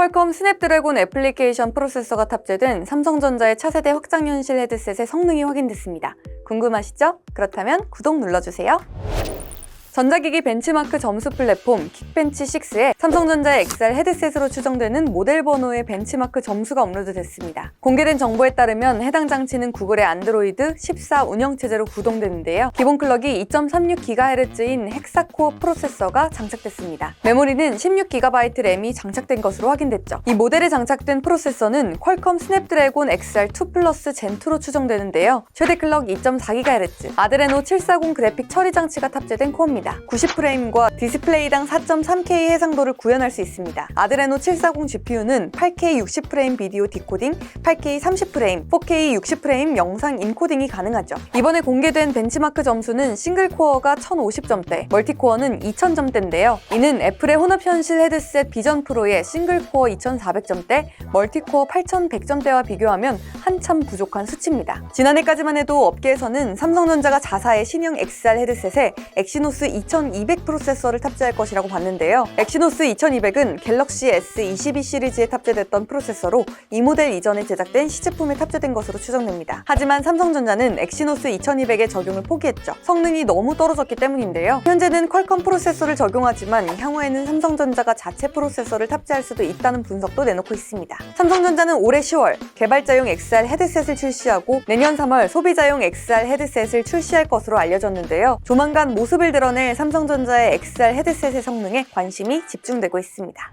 퀄컴 스냅드래곤 애플리케이션 프로세서가 탑재된 삼성전자의 차세대 확장현실 헤드셋의 성능이 확인됐습니다. 궁금하시죠? 그렇다면 구독 눌러주세요. 전자기기 벤치마크 점수 플랫폼 킥벤치 6에 삼성전자의 XR 헤드셋으로 추정되는 모델 번호의 벤치마크 점수가 업로드됐습니다. 공개된 정보에 따르면 해당 장치는 구글의 안드로이드 14 운영체제로 구동되는데요. 기본 클럭이 2.36GHz인 헥사코어 프로세서가 장착됐습니다. 메모리는 16GB 램이 장착된 것으로 확인됐죠. 이 모델에 장착된 프로세서는 퀄컴 스냅드래곤 XR2 플러스 젠2로 추정되는데요. 최대 클럭 2.4GHz, 아드레노 740 그래픽 처리 장치가 탑재된 코어입니다. 90프레임과 디스플레이당 4.3K 해상도를 구현할 수 있습니다. 아드레노 740 GPU는 8K 60프레임 비디오 디코딩, 8K 30프레임, 4K 60프레임 영상 인코딩이 가능하죠. 이번에 공개된 벤치마크 점수는 싱글 코어가 1050점대, 멀티코어는 2000점대인데요. 이는 애플의 혼합 현실 헤드셋 비전 프로의 싱글 코어 2400점대, 멀티코어 8100점대와 비교하면 한참 부족한 수치입니다. 지난해까지만 해도 업계에서는 삼성전자가 자사의 신형 XR 헤드셋에 엑시노스 2200 프로세서를 탑재할 것이라고 봤는데요. 엑시노스 2200은 갤럭시 S22 시리즈에 탑재됐던 프로세서로 이 모델 이전에 제작된 시제품에 탑재된 것으로 추정됩니다. 하지만 삼성전자는 엑시노스 2200의 적용을 포기했죠. 성능이 너무 떨어졌기 때문인데요. 현재는 퀄컴 프로세서를 적용하지만 향후에는 삼성전자가 자체 프로세서를 탑재할 수도 있다는 분석도 내놓고 있습니다. 삼성전자는 올해 10월 개발자용 XR 헤드셋을 출시하고 내년 3월 소비자용 XR 헤드셋을 출시할 것으로 알려졌는데요. 조만간 모습을 드러 낼 삼성전자의 XR 헤드셋의 성능에 관심이 집중되고 있습니다.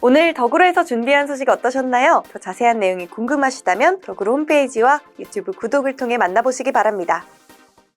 오늘 덕으로에서 준비한 소식 어떠셨나요? 더 자세한 내용이 궁금하시다면 덕으로 홈페이지와 유튜브 구독을 통해 만나보시기 바랍니다.